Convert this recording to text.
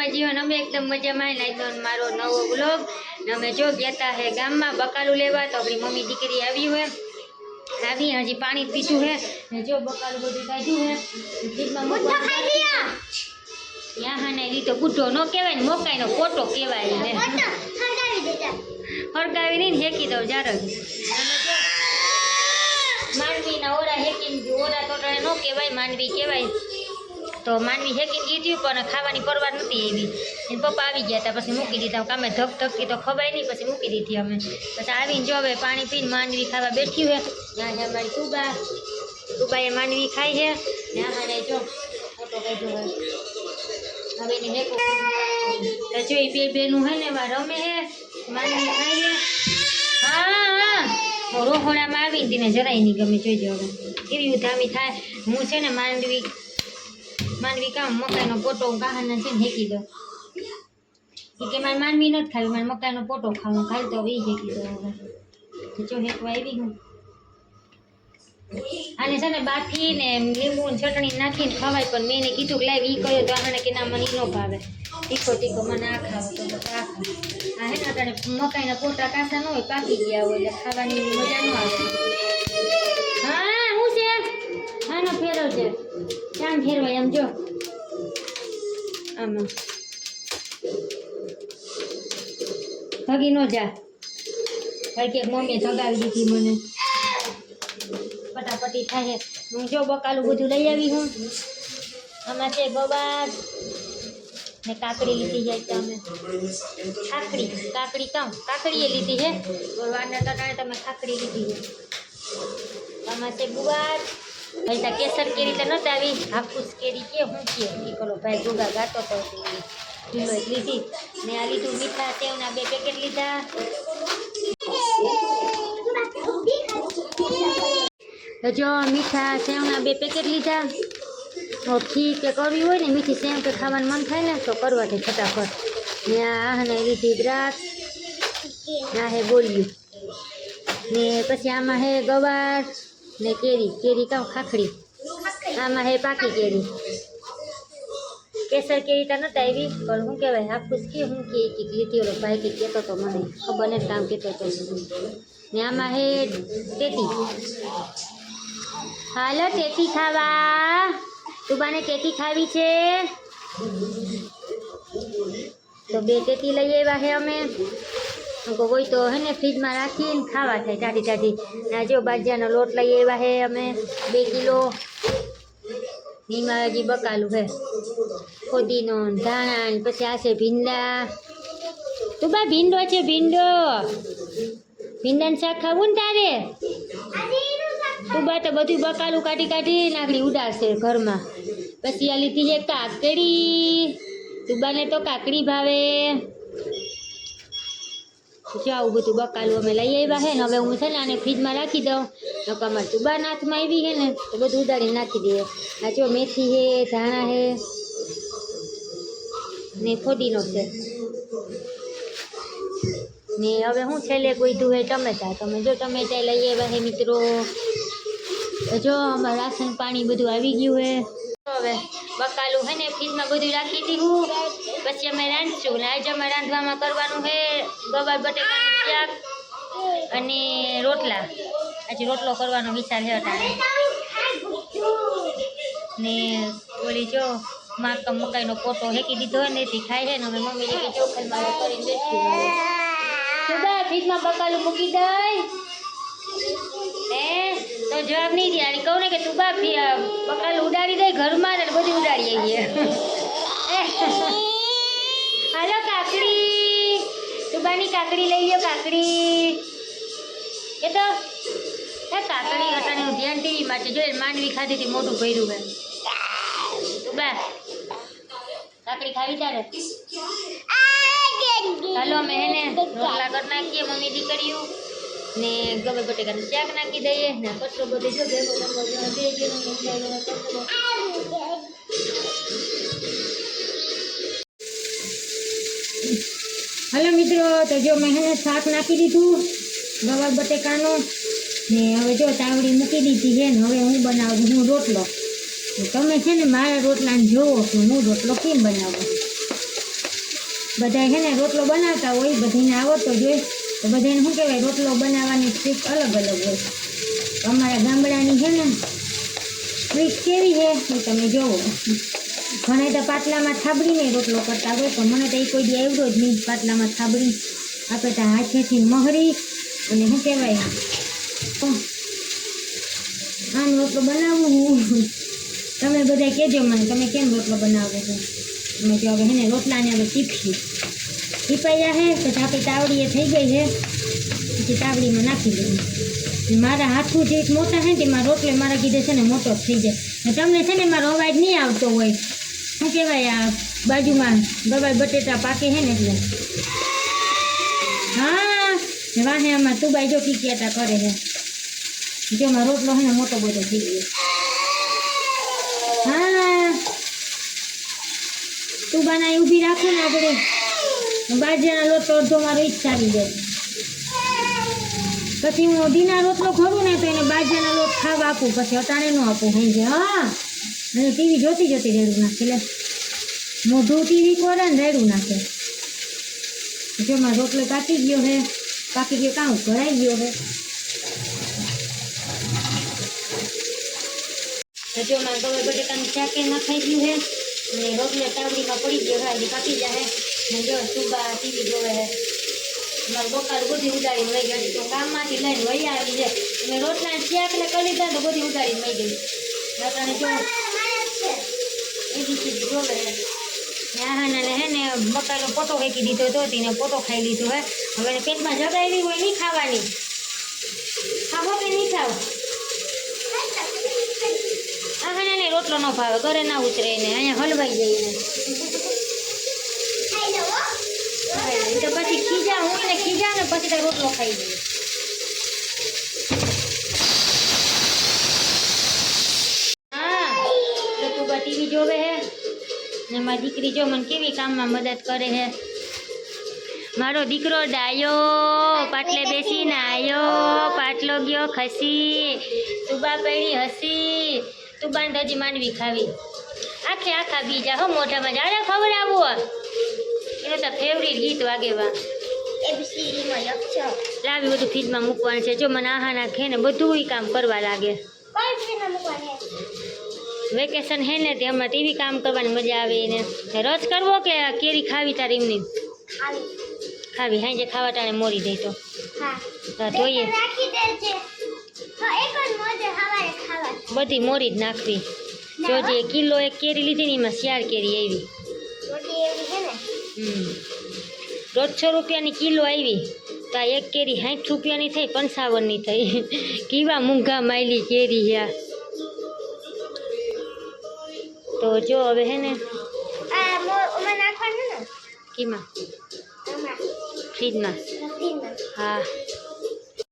મજામાં જીવન અમે એકદમ મજામાં લાગ્યો મારો નવો બ્લોગ ને અમે જો ગયા હતા હે ગામમાં બકાલું લેવા તો આપણી મમ્મી દીકરી આવી હોય. આવી હજી પાણી પીધું હે. ને જો બકાલું બધું કાઢ્યું હે. ત્યાં હા ને લીધો ગુઢો ન કહેવાય ને મોકાઈનો કોટો કહેવાય ને હળગાવી નહીં ને હેકી દઉં જાર. માનવીના ઓરા હેકી ઓરા તો ન કહેવાય માંડવી કહેવાય. તો માંડવી હેકીને કીધું પણ ખાવાની પરવાર નથી એવી. એને પપ્પા આવી ગયા હતા પછી મૂકી દીધા. કામે ધક ધકતી તો ખવાય નહીં, પછી મૂકી દીધી અમે. પછી આવીને જો હવે પાણી પીને માંડવી ખાવા બેઠી હોય. ત્યાં છે અમારી તુબા તુબાએ માંડવી ખાઈ છે. આને જો હવે એને બે બેનું હે ને, એવા રમે હે. માંડવી ખાઈ હે, હા. હું આવીને તેને જરાય નહીં ગમે. જોઈજો હવે. કેવી ઉધામી થાય. હું છે ને માંડવી માંડવી કામ મકાઈનો પોટો ગાહાના છે ને હેકી દો એ કે મારે માનવી નથી ખાવી, મારે મકાઈનો પોટો ખાવાનો ખાલી તો હવે એ હેકી દો જો હેકવા આવી હું. અને છે ને બાફી ને લીંબુ ચટણી નાખીને ખવાય, પણ મેં એને કીધું કે લાઈવ ઈ કહ્યું તો આને કે ના, મને ન ભાવે. તીખો તીખો મને આ ખાવ, તો આ આ હે ને મકાઈના પોટા કાસા ન હોય, પાકી ગયા હોય, એટલે ખાવાની મજા ન આવે. હા, હું છે? આનો ફેરો છે. ક્યાં ફેરવાય એમ જો. આમાં. ભગી નો જા. ભાઈ કે મમ્મીએ ધગાવી દીધી મને. પટાપટી થાય. છે હું જો બકાલું બધું લઈ આવી હું. આમાં છે ગવાર ને કાકડી લીધી જાય તો અમે. કાકડી કાકડી કામ? કાકડીએ લીધી છે. વારના તટાણે તમે કાકડી લીધી છે. આમાં છે ગુવાર. તા કેસર કેરી તો નહોતા આવી. હાફૂસ કેરી કે હું કે? ઈ કરો ભાઈ ગુગા ગાતો તો કિલો લીધી. ને આ લીધું મીઠા સેવના બે પેકેટ લીધા. હજો મીઠા સેવના બે પેકેટ લીધા. તો ખીર કે કરવી હોય ને, મીઠી સેવ કે ખાવાનું મન થાય ને, તો કરવાથી ફટાફટ. ને આ ને લીધી દ્રાક્ષ. ના હે બોલ્યું ને પછી આમાં હે ગવાર. ને કેરી કેરી કાં ખાખડી આમાં હે પાકી કેરી. કેસર કેરી તો નતા આવી, પણ શું કહેવાય હાફૂસ કે હું કે કે લીધી ઓલો ભાઈ કે કહેતો તો મને, ખબર ને કામ કહેતો તો ને આમાં હે તેતી હાલો તેતી ખાવા. તુબાને તેતી ખાવી છે. તો બે તેતી લઈ આવ્યા હે અમે. હોય તો હે ને ફ્રીજમાં રાખીને ખાવા થાય ટાટી ના જો બાજરાનો લોટ લઈ આવ્યા હે અમે, બે કિલો. એમાં હજી બકાલું હે. ફોદીનો ધાણા પછી આ છે ભીંડા. તું બા ભીંડો છે, ભીંડો. ભીંડાનું શાક ખાવું ને તારે? તું બા તો બધું બકાલું કાઢી કાઢી નાખડી ઉડાડશે ઘરમાં. પછી આ લીધી છે કાકડી. તું બાને તો કાકડી ભાવે. જો આવું બધું બકાલું અમે લઈ આવ્યા હે ને હવે હું છે ને આને ફ્રીજમાં રાખી દઉં. નકર અમારે તુબા હાથમાં આવી હે ને, તો બધું ઉડાડીને નાખી દઈએ. આ જો મેથી હે, ધાણા હે, ને ફોડીનો છે. ને હવે હું છેલ્લે કોઈ હે ટમેટા. તમે જો ટમેટા લઈ આવ્યા હે મિત્રો. જો અમારે રાશન પાણી બધું આવી ગયું હે. હવે બકાલું હે ને ફ્રીજમાં બધું રાખી દીધું. પછી અમે રાંધશું. ને આજે અમે રાંધવામાં કરવાનું છે ગવાર, બટેકાનું શાક અને રોટલા. આજે રોટલો કરવાનો વિચાર છે અટાણે ને ઓલી જો માકા મકાઈનો પોટો હેકી દીધો ને એથી ખાય છે ને અમે મમ્મી કે ચોખલમાં કરી બેઠી સુબા ફ્રીજમાં બકાલું મૂકી દઈ. હે? તો જવાબ નહીં દે. અને કહું ને કે તું બા બકાલ ઉડાડી દે, ઘરમાં ને બધું ઉડાડી આવીએ હાલો કાકડી તું કાકડી લઈ લ્યો, કાકડી. એ તો, એ કાકડી અટાણીનું ધ્યાન ટીવી માં છે જોઈએ માંડવી ખાધી હતી મોઢું ભર્યું હે. તું બા કાકડી ખાવી તારે હાલો, અમે હે ને રોટલા કરી નાખીએ, મમ્મી દીકરીઓ. ને ગમે બટેકાનું શાક નાખી દઈએ, ને કચરો બધો જો ભેગો કરવો જો મિત્રો તો જો મેં હે શાક નાખી દીધું ગવાર બટેકાનું. ને હવે જો તાવડી મૂકી દીધી છે ને હવે હું બનાવું હું રોટલો. તમે છે ને મારા રોટલાને જોવો કે હું રોટલો કેમ બનાવું. બધાય છે ને રોટલો બનાવતા હોય, બધાને આવડતો જ હોય. તો બધાને શું કહેવાય, રોટલો બનાવવાની સ્ટ્રીક અલગ અલગ હોય. અમારા ગામડાની છે ને સ્ટ્રીક કેવી છે એ તમે જોવો. ઘણા તો પાટલામાં થાબડીને રોટલો કરતા હોય, પણ મને તો એ કોઈ દી આવડો જ નહીં પાટલામાં થાબડી. આપણે તો હાથેથી મહરી અને શું કહેવાય? આનો રોટલો બનાવું હું? તમે બધા કહેજો મને, તમે કેમ રોટલો બનાવો છો? અમે જો હવે હેને રોટલાને હવે શીખી શીપાયા હે, તો આપણી તાવડીએ થઈ ગઈ છે પછી તાવડીમાં નાખી દઉં. મારા હાથું જે મોટા છે તેમાં રોટલે મારા કીધે છે ને મોટો થઈ જાય. તમને છે ને મારો અવાજ નહીં આવતો હોય. શું કહેવાય, આ બાજુમાં ગવાઈ બટેટા પાકે છે ને એટલે. હા વાહે આમાં તુબાઈ જો કીક્યાતા કરે છે જેમાં રોટલો હે ને મોટો બધો થઈ ગયો. હા. તું બાના ઊભી રાખો ને આપણે બાજરાના લોટ તો અડધો મારો ઈચ્છા આવી જાય. પછી હું અઢીના રોટલો ખરું ને તો એને બાજરાના લોટ ખાવા આપું, પછી અટાણે ન આપું હઈ જાય હા ટીવી જોતી જોતી રેડું નાખે એટલે મોઢું ટીવી ખોરે ને રેડું નાખે. જેમાં રોટલો પાકી ગયો હે, પાકી ગયો કાં ભરાઈ ગયો હે? મારે ગવે બટેટાનું શાકે નખાઈ ગયું હે અને રોટલે તાવડીમાં પડી ગયો હે પાકી જાય ને જો સુબા ટીવી જોવે હે. મારું બધી ઉડાડીને લઈ ગઈ તો કામમાંથી લઈને વહી આવી છે. અને રોટલા શાક ને કરી દીધા તો બધી ઉડાડીને લઈ ગઈ. નકાને જો એવી સીધી જોવે હે ને બકાલો પોટો ફેંકી દીધો હતો તેને પોટો ખાઈ લીધો હે. હવે પેટમાં જગાવી હોય નહીં ખાવાની. ખાવો કે નહીં ખાવ? આહાને ને રોટલો ન ભાવે ઘરે ના ઉતરે એને અહીંયા હલવાઈ લે. તો પછી ખીજા હું એને ખીજા ને પછી તો રોટલો ખાઈ લઈએ મારી દીકરી જો મને કેવી કામમાં મદદ કરે હે? મારો દીકરો ડાયો પાટલે બેસીને આયો પાટલો ગયો ખસી તુબા પડી હસી તુબાને હજી માંડવી ખાવી. આખે આખા બીજા હો મોઢામાં જાણે ખબર આવું એનો તો ફેવરિટ ગીત વાગે વા લાવી બધું ફ્રીજમાં મૂકવાનું છે. જો મને આહા નાખે ને બધું કામ કરવા લાગે. વેકેશન હે ને તે હમણાં ટીવી કામ કરવાની મજા આવે એને રસ કરવો કે કેરી ખાવી તારી એમની? ખાવી હાંજે ખાવા ટાણે મોરી દઈ તો. જોઈએ. બધી મોરી જ નાખવી. જોજે કિલો એક કેરી લીધી ને એમાં ચાર કેરી આવી. દોઢસો રૂપિયાની કિલો આવી. તો આ એક કેરી સાઠ રૂપિયાની થઈ પંચાવનની થઈ. કેવા મૂંઘા માયલી કેરી યા જો હવે હે ને નાખવાનું ને? કીમાં? ફ્રીજમાં. હા.